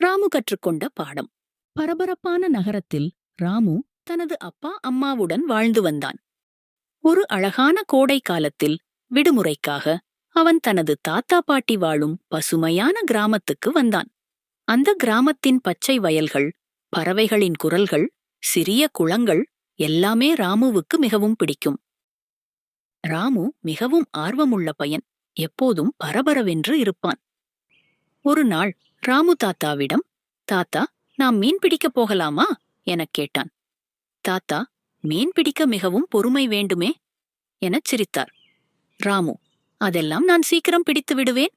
ராமு கற்றுக்கொண்ட பாடம். பரபரப்பான நகரத்தில் ராமு தனது அப்பா அம்மாவுடன் வாழ்ந்து வந்தான். ஒரு அழகான கோடை காலத்தில் விடுமுறைக்காக அவன் தனது தாத்தா பாட்டி வாழும் பசுமையான கிராமத்துக்கு வந்தான். அந்த கிராமத்தின் பச்சை வயல்கள் பறவைகளின் குரல்கள் சிறிய குளங்கள் எல்லாமே ராமுவுக்கு மிகவும் பிடிக்கும். ராமு மிகவும் ஆர்வமுள்ள பையன் எப்போதும் பரபரவென்று இருப்பான். ஒரு நாள் ராமு தாத்தாவிடம் தாத்தா நாம் மீன் பிடிக்கப் போகலாமா? எனக் கேட்டான். தாத்தா மீன் பிடிக்க மிகவும் பொறுமை வேண்டுமே எனச் சிரித்தார். ராமு அதெல்லாம் நான் சீக்கிரம் பிடித்து விடுவேன்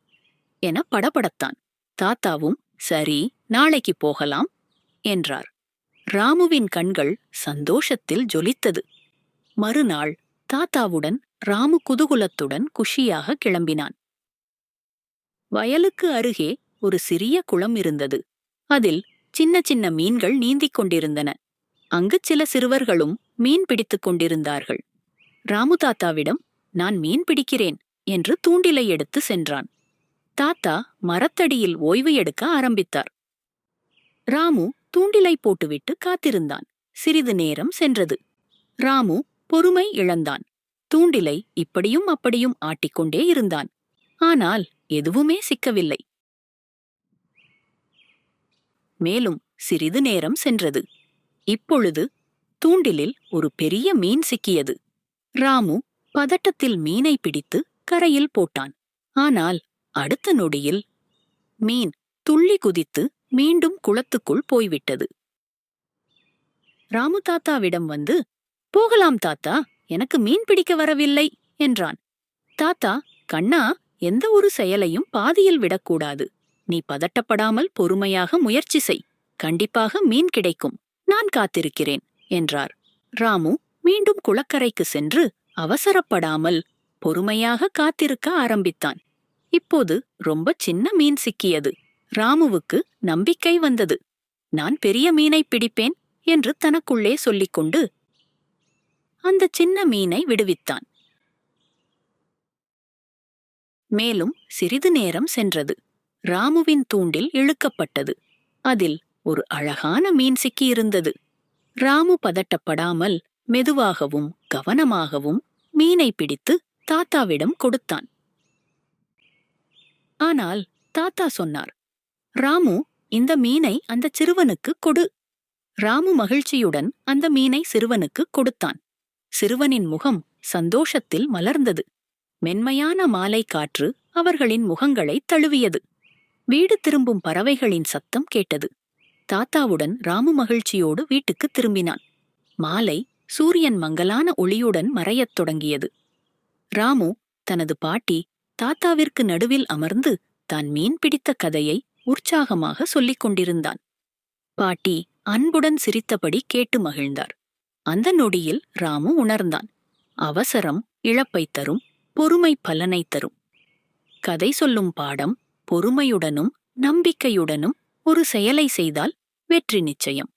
என படபடத்தான். தாத்தாவும் சரி நாளைக்கு போகலாம் என்றார். ராமுவின் கண்கள் சந்தோஷத்தில் ஜொலித்தது. மறுநாள் தாத்தாவுடன் ராமு குதூகுலத்துடன் குஷியாக கிளம்பினான். வயலுக்கு அருகே ஒரு சிறிய குளம் இருந்தது. அதில் சின்ன சின்ன மீன்கள் நீந்திக் கொண்டிருந்தன. அங்கு சில சிறுவர்களும் மீன் பிடித்துக் கொண்டிருந்தார்கள். ராமு தாத்தாவிடம் நான் மீன் பிடிக்கிறேன் என்று தூண்டிலை எடுத்து சென்றான். தாத்தா மரத்தடியில் ஓய்வு எடுக்க ஆரம்பித்தார். ராமு தூண்டிலை போட்டுவிட்டு காத்திருந்தான். சிறிது நேரம் சென்றது. ராமு பொறுமை இழந்தான். தூண்டிலை இப்படியும் அப்படியும் ஆட்டிக்கொண்டே இருந்தான். ஆனால் எதுவுமே சிக்கவில்லை. மேலும் சிறிது நேரம் சென்றது. இப்பொழுது தூண்டிலில் ஒரு பெரிய மீன் சிக்கியது. ராமு பதட்டத்தில் மீனை பிடித்து கரையில் போட்டான். ஆனால் அடுத்த நொடியில் மீன் துள்ளி குதித்து மீண்டும் குளத்துக்குள் போய்விட்டது. ராமு தாத்தாவிடம் வந்து போகலாம் தாத்தா எனக்கு மீன் பிடிக்க வரவில்லை என்றான். தாத்தா கண்ணா எந்த ஒரு செயலையும் பாதியில் விடக்கூடாது. நீ பதட்டப்படாமல் பொறுமையாக முயற்சி செய். கண்டிப்பாக மீன் கிடைக்கும். நான் காத்திருக்கிறேன் என்றார். ராமு மீண்டும் குளக்கரைக்கு சென்று அவசரப்படாமல் பொறுமையாக காத்திருக்க ஆரம்பித்தான். இப்போது ரொம்ப சின்ன மீன் சிக்கியது. ராமுவுக்கு நம்பிக்கை வந்தது. நான் பெரிய மீனை பிடிப்பேன் என்று தனக்குள்ளே சொல்லிக்கொண்டு அந்த சின்ன மீனை விடுவித்தான். மேலும் சிறிது நேரம் சென்றது. ராமுவின் தூண்டில் இழுக்கப்பட்டது. அதில் ஒரு அழகான மீன் சிக்கியிருந்தது. ராமு பதட்டப்படாமல் மெதுவாகவும் கவனமாகவும் மீனை பிடித்து தாத்தாவிடம் கொடுத்தான். ஆனால் தாத்தா சொன்னார் ராமு இந்த மீனை அந்த சிறுவனுக்கு கொடு. ராமு மகிழ்ச்சியுடன் அந்த மீனை சிறுவனுக்கு கொடுத்தான். சிறுவனின் முகம் சந்தோஷத்தில் மலர்ந்தது. மென்மையான மாலை காற்று அவர்களின் முகங்களை தழுவியது. வீடு திரும்பும் பறவைகளின் சத்தம் கேட்டது. தாத்தாவுடன் ராமு மகிழ்ச்சியோடு வீட்டுக்கு திரும்பினான். மாலை சூரியன் மங்கலான ஒளியுடன் மறையத் தொடங்கியது. ராமு தனது பாட்டி தாத்தாவிற்கு நடுவில் அமர்ந்து தான் மீன் பிடித்த கதையை உற்சாகமாக சொல்லிக் கொண்டிருந்தான். பாட்டி அன்புடன் சிரித்தபடி கேட்டு மகிழ்ந்தார். அந்த நொடியில் ராமு உணர்ந்தான். அவசரம் இழப்பை தரும் பொறுமை பலனை தரும். கதை சொல்லும் பாடம் பொறுமையுடனும் நம்பிக்கையுடனும் ஒரு செயலை செய்தால் வெற்றி நிச்சயம்.